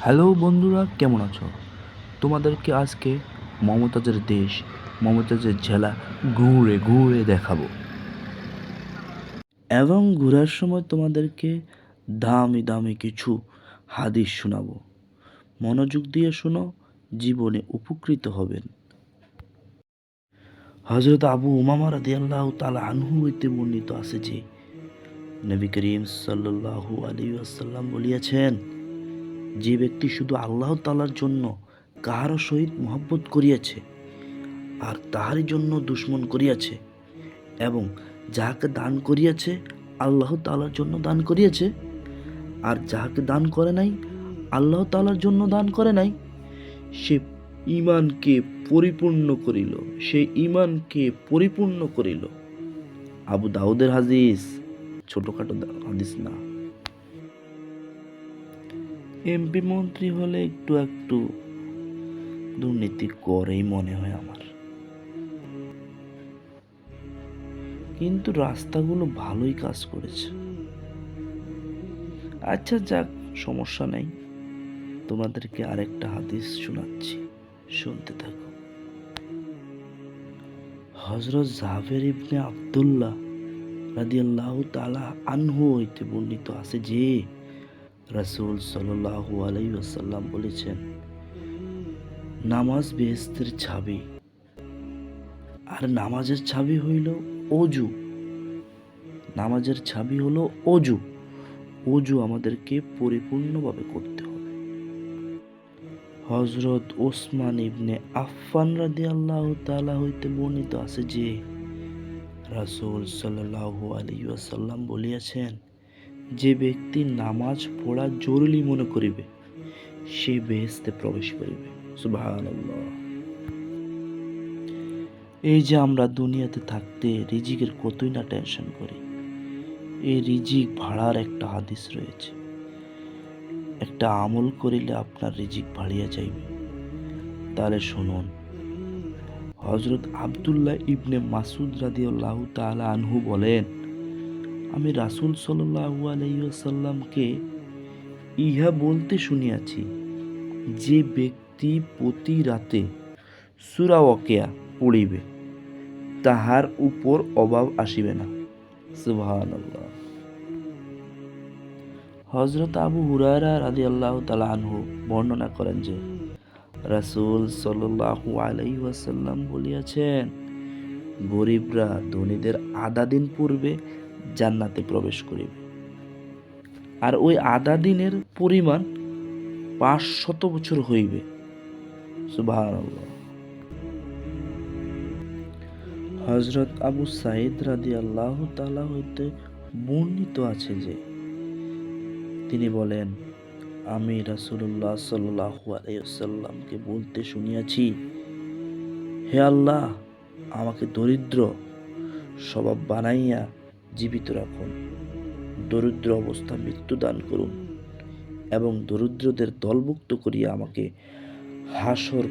Hello বন্ধুরা, কেমন আছো? তোমাদেরকে আজকে মমতাজের দেশ, মমতাজের জেলা ঘুরে ঘুরে দেখাবো। এবং ঘোরার সময় তোমাদেরকে দামি দামি কিছু হাদিস শোনাবো। মনোযোগ দিয়ে শোনো, জীবনে উপকৃত হবেন। হজরত আবু উমামা রাদিয়াল্লাহ তালা আনহু হইতে বর্ণিত আছে যে, নবী করিম সাল্লাল্লাহু আলাইহি ওয়াসাল্লাম বলিয়াছেন যে ব্যক্তি শুধু আল্লাহ তালার জন্য কাহারও সহিত মহব্বত করিয়াছে আর তাহারই জন্য দুশ্মন করিয়াছে এবং যাহাকে দান করিয়াছে আল্লাহ তালার জন্য দান করিয়াছে, আর যাহাকে দান করে নাই আল্লাহ তালার জন্য দান করে নাই, সে ইমানকে পরিপূর্ণ করিল, সে ইমানকে পরিপূর্ণ করিল। আবু দাউদের হাদিস, ছোটোখাটো হাদিস না। এমপি মন্ত্রী হলে একটু একটু দুর্নীতি করেই মনে হয় আমার। কিন্তু রাস্তাগুলো ভালোই কাজ করেছে। আচ্ছা যাক, সমস্যা নেই। তোমাদেরকে আরেকটা হাদিস শোনাচ্ছি। শুনতে থাকো। হজরত জাভের ইবনে আব্দুল্লাহ রাদিয়াল্লাহু তাআলা আনহু হইতে বর্ণিত আছে যে রাসূল সাল্লাল্লাহু আলাইহি ওয়াসাল্লাম বলেছেন, নামাজ বেহেস্তের ছাবি। আর নামাজের ছাবি হইল অজু। নামাজের ছাবি হলো অজু। অজু আমাদেরকে পরিপূর্ণভাবে করতে হবে। হজরত ওসমান ইবনে আফফান রাদি আল্লাহ তালা হইতে বর্ণিত আছে যে, রাসূল সাল্লাল্লাহু আলাইহি ওয়াসাল্লাম বলিয়াছেন যে ব্যক্তি নামাজ পড়া জরুরি মনে করিবে, সে বেহেস্তে প্রবেশ করিবে। এই যে আমরা দুনিয়াতে থাকতে রিজিকের কতই না টেনশন করি, এই রিজিক ভাড়ার একটা হাদিস রয়েছে। একটা আমল করিলে আপনার রিজিক ভাড়িয়া যাইবে। তাহলে শুনুন হজরত আব্দুল্লাহ ইবনে মাসুদ রাদিয়াল্লাহ তালা আনহু বলেন আমি রাসূল সাল্লাল্লাহু আলাইহি ওয়াসাল্লামকে ইহা বলতে শুনিয়াছি, যে ব্যক্তি প্রতি রাতে সূরা ওয়াকিয়া পড়িবে, তাহার উপর অভাব আসিবে না। সুবহানাল্লাহ। হজরত আবু হুরায়রা রাদিয়াল্লাহু তাআলা আনহু বর্ণনা করেন যে, রাসূল সাল্লাল্লাহু আলাইহি ওয়াসাল্লাম বলিয়াছেন, গরিবরা ধনীদের আধা দিন পূর্বে জান্নাতে প্রবেশ করিবে। আর ওই আধা দিনের পরিমাণ পাঁচ শত বছর হইবে। হজরত আবু সাইদ রাদি আল্লাহ তালা হইতে বর্ণিত আছে যে, তিনি বলেন, আমি আলাইহি ওয়াসাল্লামকে বলতে শুনিয়াছি, হে আল্লাহ, আমাকে দরিদ্র স্বভাব বানাইয়া জীবিত রাখুন। দরিদ্র অবস্থা মৃত্যু দান করুন এবং দরিদ্রদের দলভুক্ত করিয়া আমাকে হাসর